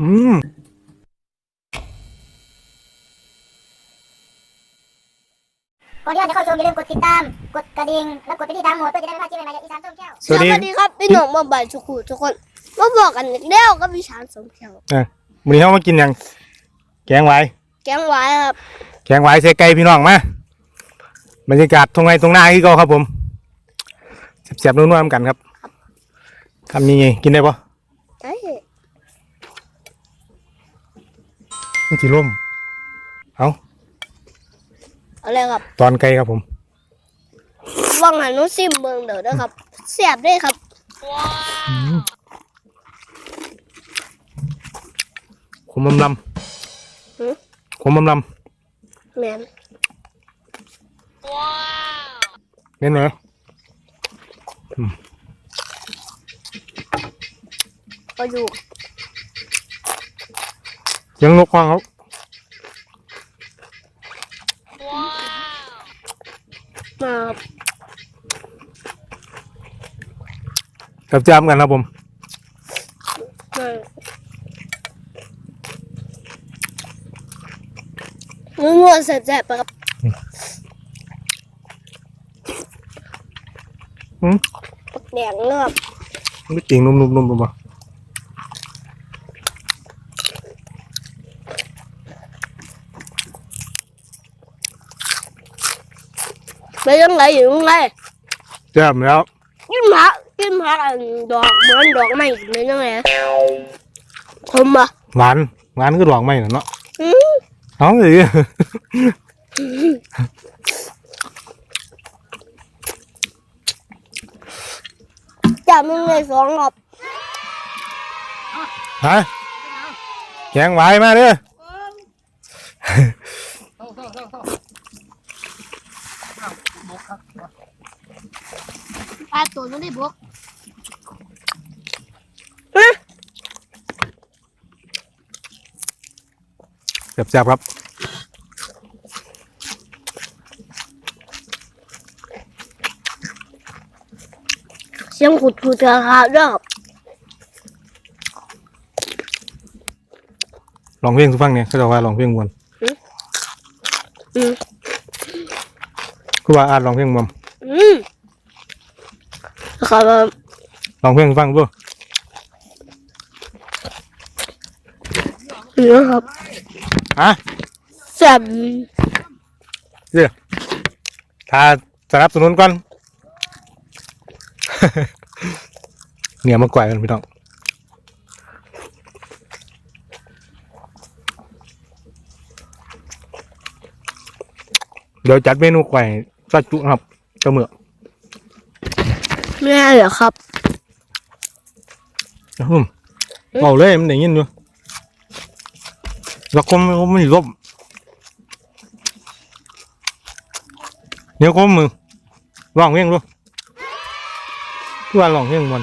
อืมก่อนที่จะเข้าชมอย่าลืมกดติดตาม กดกระดิ่ง และกดไปที่ดาวโหมดเพื่อจะได้ไม่พลาดคลิปใหม่ๆจากอีสานส้มแก้วสวัสดีสวัสดีครับพี่หนุ่มมาบ่ายทุกคนทุกคนมาบอกกันอีกแล้วก็พี่ชานสมเขียววันนี้เขามากินหยัง แกงไว้แกงหวายครับแกงไว้ใส่ไก่พี่น้องมาบรรยากาศตรงไหนตรงหน้าที่ก็ครับผมเสียบๆนุ่มๆกันครับทำยังไงกินได้ปะ เอ้ย มันสีร่มเอาเอะไรครับ ตอนไก่ครับผมว่างหันนุซิมเบิงเดี๋ยวนะครับเสียบด้วยครับขมลำลหือำขมลำลแมนำเน้นเหรอก็อยู่เสียังนกฟังเขามาครับกับจามกันครับผมมางัวๆแสบๆไปครับอืม ปักแดงเลยครับไม่จริงนุ่มๆนุ่มๆปะ ไปยังไงอยู่ยังไงจามแล้วกินผักกินผักอันดอกเหมือนดอกไม้เป็นยังไงคมปะหวานหวานก็ดอกไม้น่ะเนาะอืมเอาเลยจับมึงเลยสองรอบฮะแกงไว้มาเด้อ ปลาตัวนู้นได้บวกแซ่บๆครับ เสียงขุดขุดกระหาด้วยครับลองเพลงสุฟังเนี่ยเขาจะว่าลองเพลงมวนอืมคือว่าอาจลองเพลงมวนอืม ครับลองเพลงสุฟังเพื่อเนื้อครับฮะแซ่บถ้าสนับสนุนก่อน เนี่ยมากกว่ากันพี่น้องเดี๋ยวจัดเมนูไก่ซาจุครับเจ้าเหมือก ไม่ได้เหรอครับอืมเอาเลยมันได้ยินอยู่แล้วก็มันไม่ลบเดี๋ยวก็มือลองเพลงดูว่าลองเพลงมัน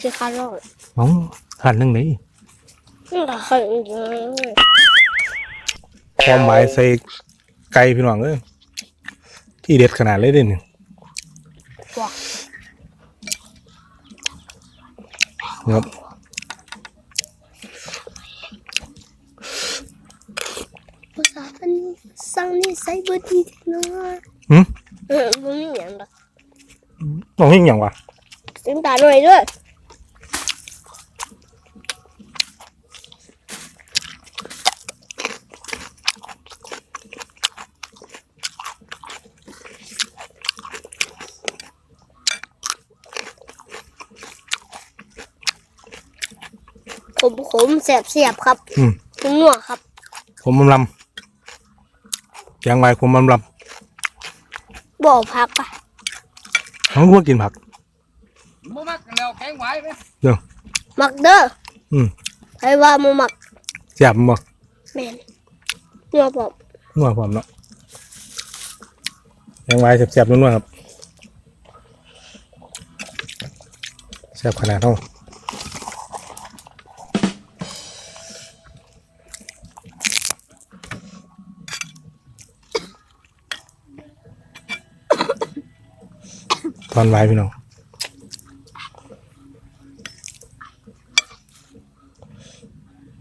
ที่คาร์ลน้องหันทางไหนนี่ก็คือความหมายใส่ไก่พี่น้องเอ้ยที่เด็ดขนาดเลยเด้เนี่ยครับภาษาเป็นสั่งนี่ใส่เบอร์ดีเนาะหืมเออมึงอย่างละลองเพลงอย่างวะเสียงตาหน่อยด้วย มขมแสบเสียบครับอืมนัวครับ ผมลำลำแกงไว้ผมลำลบอกพักปะำเขาพวกกินผัก บ่มักกันแล้วแข็งไหวไหมมักเด้ออืมใครว่ามามักแซ่บบ่แมนเนื้อปอบนัวความเนาะแกงไว้แซ่บๆนัวๆครับแซ่บขนาดเท่า ตอนไว้พี่น้อง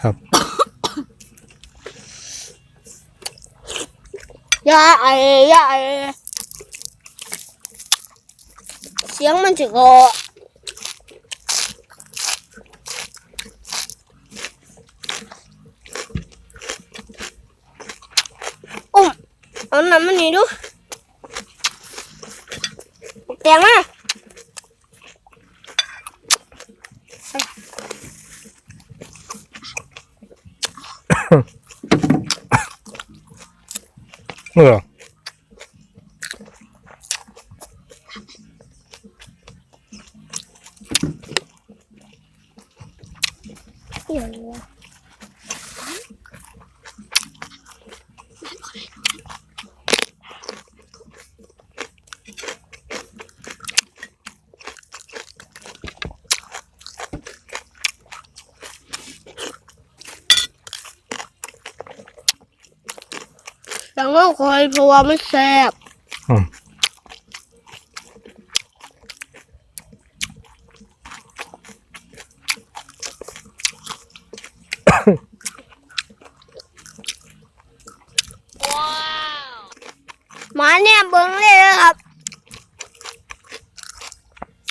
ครับยาไอยาไอเสียงมันจะกอเอาน้ำมันนี่ดู แตงมาเออ แล้วก็คอยเพราะว่าไม่แซ่บอืม หมาเนี่ยเบิ้งเลยนะครับ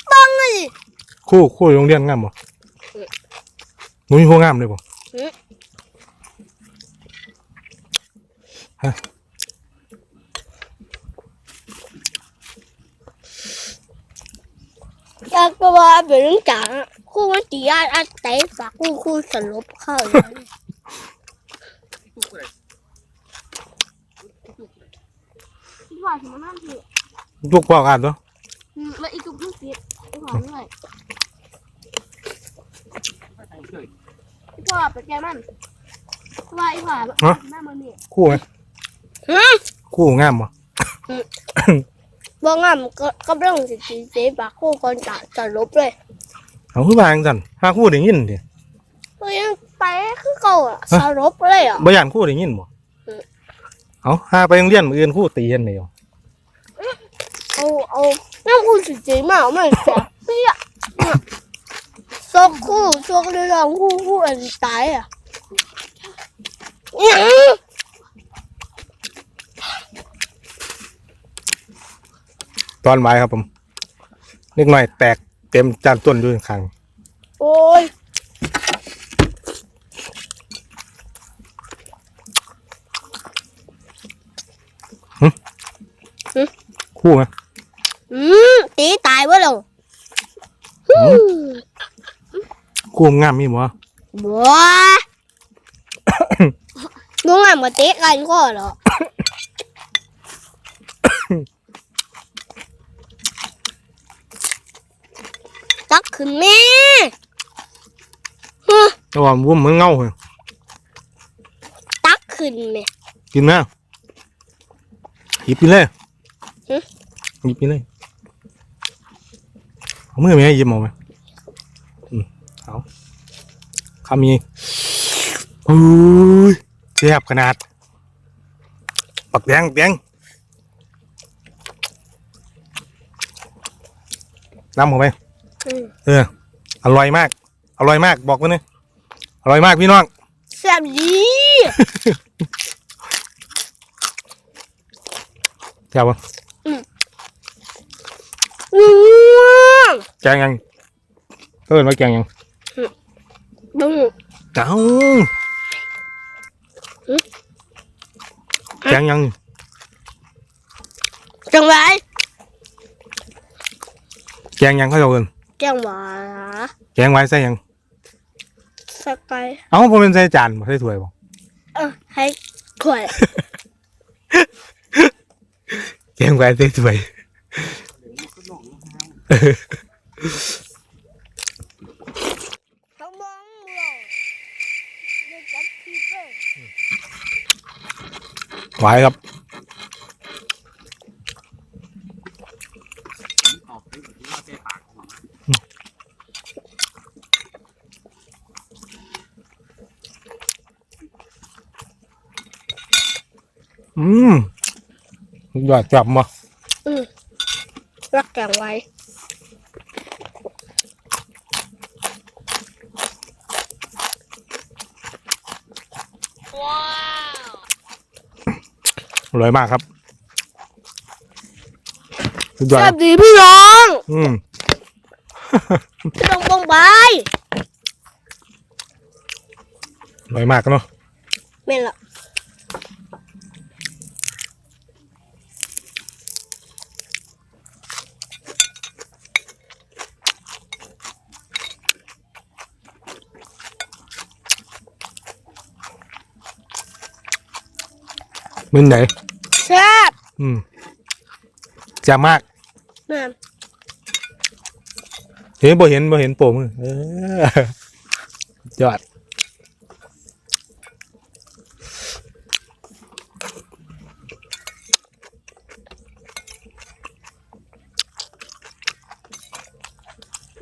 เบิ้งเลยคู่คู่โรงเรียนงามบ่หนูมีคู่งามเลยบ่อ ยากก็ว่าเป็นเรื่องจังคู่มันตีอาอัดเตะฝากคู่คู่สลบเข้าอย่างนี้ที่ว่าถึงมันนั่นสิลูกพอกันตัวอืมแล้วอีกทุกทุกสิที่ว่าด้วยที่ว่าไปแกมันว่าอีว่าแม่มันนี่คู่ไหมคู่งามบ่ บ่งามก็ก็เรื่องสิตีเตะฝากคู่คนจะจะลบเลยเอาคือว่าจังซั่นหาคู่ได้ยินดิก็ยังไปคือเก่าอะสลบเลยอะ บ่ย่านคู่ได้ยินบ่เออเอาหาไปโรงเรียนมื้ออื่นคู่ตีกันเดียวเอาเอาน้ำคู่สิเจมาเอาไม่แสบเปี้ยเนี่ยซอกคู่ซอกเรื่องคู่คู่อันตายอะเนี่ย ตอนบ่ายครับผมเล็กน้อยแตกเต็มจานต้นอยู่ข้างโอ้ยคู่ไหมอืมตีตายเว้ยเราคู่งามมีบ่บัวลุงอะมาเตะกันก็เหรอ ตักขึ้นแม่แต่ว่าวุ้มมันเงาเฮ้ยตักขึ้นแม่กินนะหยิบไปเลยหึหยิบไปเลยเอามือไหมหยิบเอาไหมอืมเอาคำนี้โอ้ยแซ่บขนาดปักแดงแดงน้ำเข้าไปอืม เออ อร่อยมาก อร่อยมาก บอกไว้เลยอร่อยมากพี่น้องแซ่บดีแซ่บปะอืมแกงยังเออมาแกงยังดึงเจ้าหึแกงยังจังไรแกงยังเขาจะเอิน จังหวะแกงไว้ใส่ยังสักไปเอ้าผมเป็นใส่จานบ่ใส่ถ้วยบ่เออให้ถ้วยแกงไว้ใส่ถ้วยต้องมองเราเดี๋ยวจับผิดเลยไว้ครับ อืมยอดจับมาอืมรักแกงไว้อร่อยมากครับสุดยอดแซ่บดีพี่น้องอืมพี่น้องบงบายอร่อยมากเนาะเม่นละ มึนไหนแซ่บอืมแจ่มมากแม่นเห็นบ่เห็นบ่เห็นโป่มือเออยอด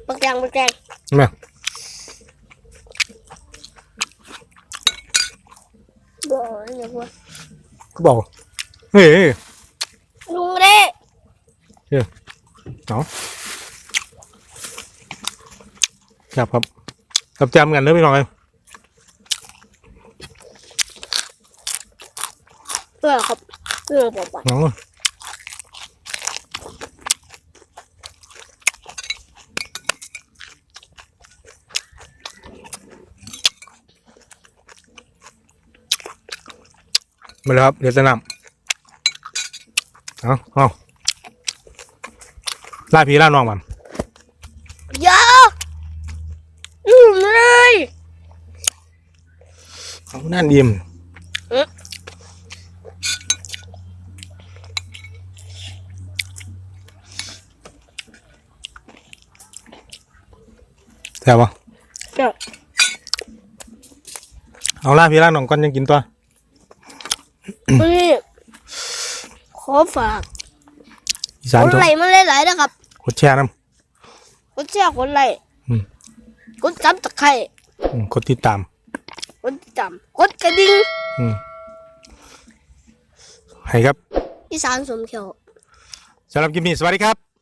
ปักแดงปักแดงแม่บ่เดี๋ยวว่า ก็ บอกเฮ้ยลุงเด้เอาครับครับกับแจมกันเด้อพี่น้องเอ้ยเพื่อครับเพื่อบอกว่าน้อง มาเลยครับ เดี๋ยวจะนำเอาเอาล่าพี่ล่าน้องมันอยาอืมเลยเอานั่นอิ่มเอ๊ะแซ่บปะเจ้าเอาล่าพี่ล่าน้องก่อนยังกินตัววั นนี้ขอฝากอีสานคนตัวไหลมาหลายๆนะครับกดแชร์น้กดแชร์คนไหลอืมกดจับตะไคร้ำอืมกดติดตามกดติดตามกดกระดิ่งอืมให้ครับอีสานสมเขียว สำหรับคลิปนี้สวัสดีครับ